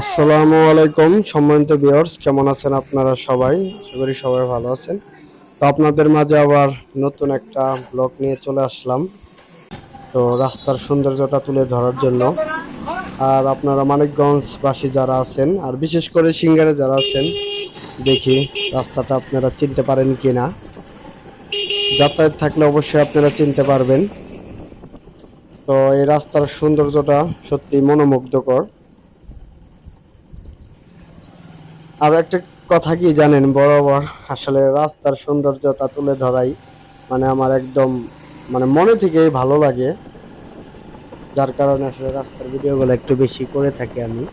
আসসালামু আলাইকুম সম্মানিত ভিউয়ার্স কেমন আছেন আপনারা সবাই? আশা করি সবাই ভালো আছেন। তো আপনাদের মাঝে আবার নতুন একটা ব্লগ নিয়ে চলে আসলাম। তো রাস্তার সৌন্দর্যটা তুলে ধরার জন্য। আর আপনারা মানিকগঞ্জবাসী যারা আছেন, আর বিশেষ করে সিঙ্গারে যারা আছেন, দেখি রাস্তাটা আপনারা চিনতে পারেন কিনা। যাতায়াত থাকলে অবশ্যই আপনারা চিনতে পারবেন। তো এই রাস্তার সৌন্দর্যটা সত্যি মনোমুগ্ধকর। আর একটা কথা কি জানেন, বরাবর আসলে রাস্তার সৌন্দর্যটা তুলে ধরাই মানে আমার একদম মানে মনে থেকেই ভালো লাগে। যার কারণে আসলে রাস্তার ভিডিওগুলো একটু বেশি করে থাকি আমি।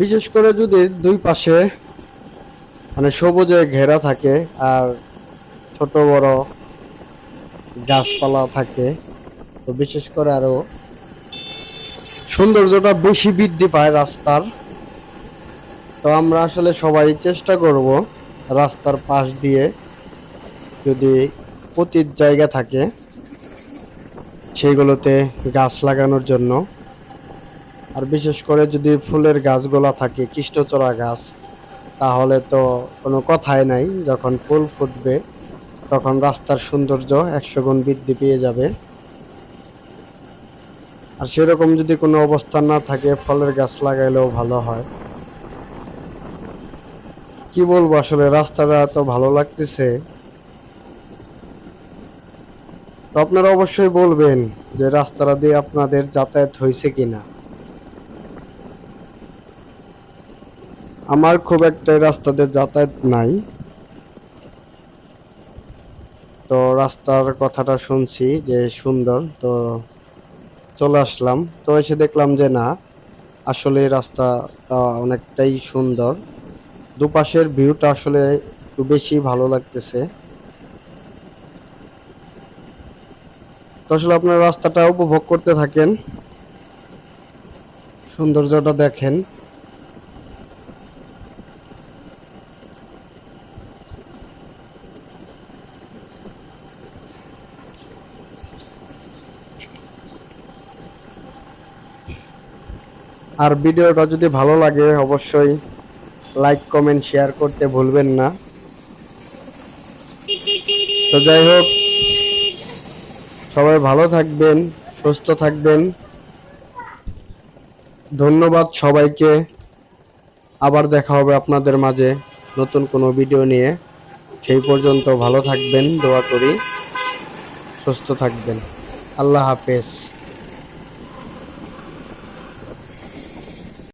বিশেষ করে যদি দুই পাশে মানে সবুজে ঘেরা থাকে আর ছোট বড় গাছপালা থাকে, তো বিশেষ করে আরও সৌন্দর্যটা বেশি বৃদ্ধি পায় রাস্তার। তো আমরা আসলে সবাই চেষ্টা করব রাস্তার পাশ দিয়ে যদি পতির জায়গা থাকে সেইগুলোতে গাছ লাগানোর জন্য। আর বিশেষ করে যদি ফুলের গাছগুলা থাকে, কৃষ্ণচূড়া গাছ, তাহলে তো কোনো কথাই নাই। যখন ফুল ফুটবে, তখন রাস্তার সৌন্দর্য একশো গুণ বৃদ্ধি পেয়ে যাবে। আর সেরকম যদি কোনো অবস্থান না থাকে, ফলের গাছ লাগাইলেও ভালো হয়। কি বলব আসলে, রাস্তাটা এত ভালো লাগতেছে। তো আপনারা অবশ্যই বলবেন যে রাস্তাটা দিয়ে আপনাদের যাতায়াত হয়েছে কিনা। আমার খুব একটা রাস্তাতে যাতায়াত নাই। তো রাস্তার কথাটা শুনছি যে সুন্দর, তো চলে আসলাম। তো এসে দেখলাম যে না, আসলে রাস্তা অনেকটাই সুন্দর। দুপাশের ভিউটা আসলে একটু বেশি ভালো লাগতেছে। তো আসলে আপনার রাস্তাটা উপভোগ করতে থাকেন। সৌন্দর্যটা দেখেন। আর ভিডিওটা যদি ভালো লাগে, অবশ্যই লাইক কমেন্ট শেয়ার করতে ভুলবেন না। তো যাই হোক, সবাই ভালো থাকবেন, সুস্থ থাকবেন। ধন্যবাদ সবাইকে। আবার দেখা হবে আপনাদের মাঝে নতুন কোনো ভিডিও নিয়ে। সেই পর্যন্ত ভালো থাকবেন, দোয়া করি। সুস্থ থাকবেন। আল্লাহ হাফেজ।